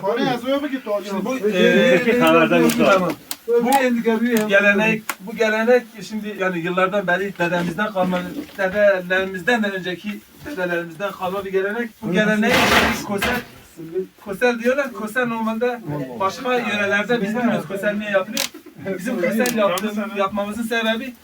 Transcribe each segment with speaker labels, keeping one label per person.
Speaker 1: Kone yazıyor mu gitti hocam?
Speaker 2: Bu eee,
Speaker 3: kanaldan
Speaker 2: tamam.
Speaker 4: Bu
Speaker 2: gelenek bu gelenek şimdi yani yıllardan beri dedemizden kalma dedelerimizden de önceki dedelerimizden kalma bir gelenek. Bu geleneği biz kosel kosel diyorlar. Kosel normalde başka yörelerde biz bilmiyoruz kosel niye yapılıyor. Bizim kosel yaptığım, yapmamızın sebebi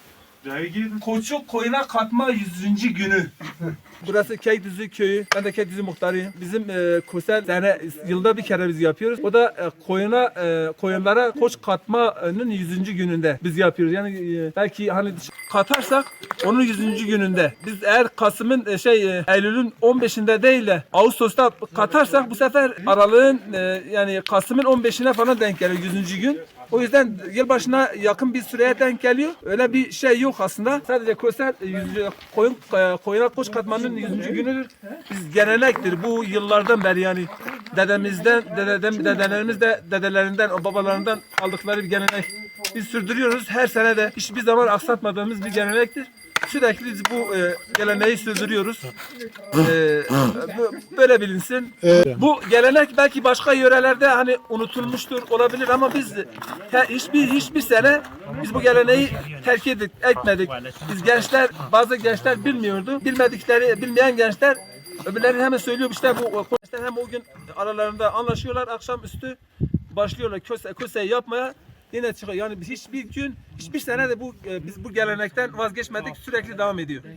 Speaker 2: Koçu koyuna katma 100. günü. Burası Keydüzü köyü. Ben de Keydüzü muhtarıyım. Bizim e, kosel sene yılda bir kere biz yapıyoruz. O da e, koyuna e, koyunlara koç katmanın 100. gününde biz yapıyoruz. Yani e, belki hani katarsak onun 100. gününde. Biz eğer Kasım'ın e, şey e, Eylül'ün 15'inde değil de Ağustos'ta katarsak bu sefer aralığın e, yani Kasım'ın 15'ine falan denk geliyor 100. gün. O yüzden yılbaşına yakın bir süreye denk geliyor. Öyle bir şey yok aslında. Sadece kösel e, yüzüncü- koyun e, koyuna koç katmanın 100. günüdür. Biz gelenektir. Bu yıllardan beri yani dedemizden, dededen, dedelerimiz de dedelerinden, babalarından aldıkları bir gelenek. Biz sürdürüyoruz. Her sene de hiçbir zaman aksatmadığımız bir gelenektir. Sürekli bu e, geleneği sürdürüyoruz. E, böyle bilinsin. Bu gelenek belki başka yörelerde hani unutulmuştur olabilir ama biz he- hiçbir hiçbir sene biz bu geleneği terk edip etmedik. Biz gençler bazı gençler bilmiyordu. Bilmedikleri bilmeyen gençler öbürleri hemen söylüyor işte bu hem o gün aralarında anlaşıyorlar akşamüstü başlıyorlar köse, köse yapmaya yine çıkıyor. Yani biz hiçbir gün hiçbir sene de bu e, biz bu gelenekten vazgeçmedik sürekli devam ediyor.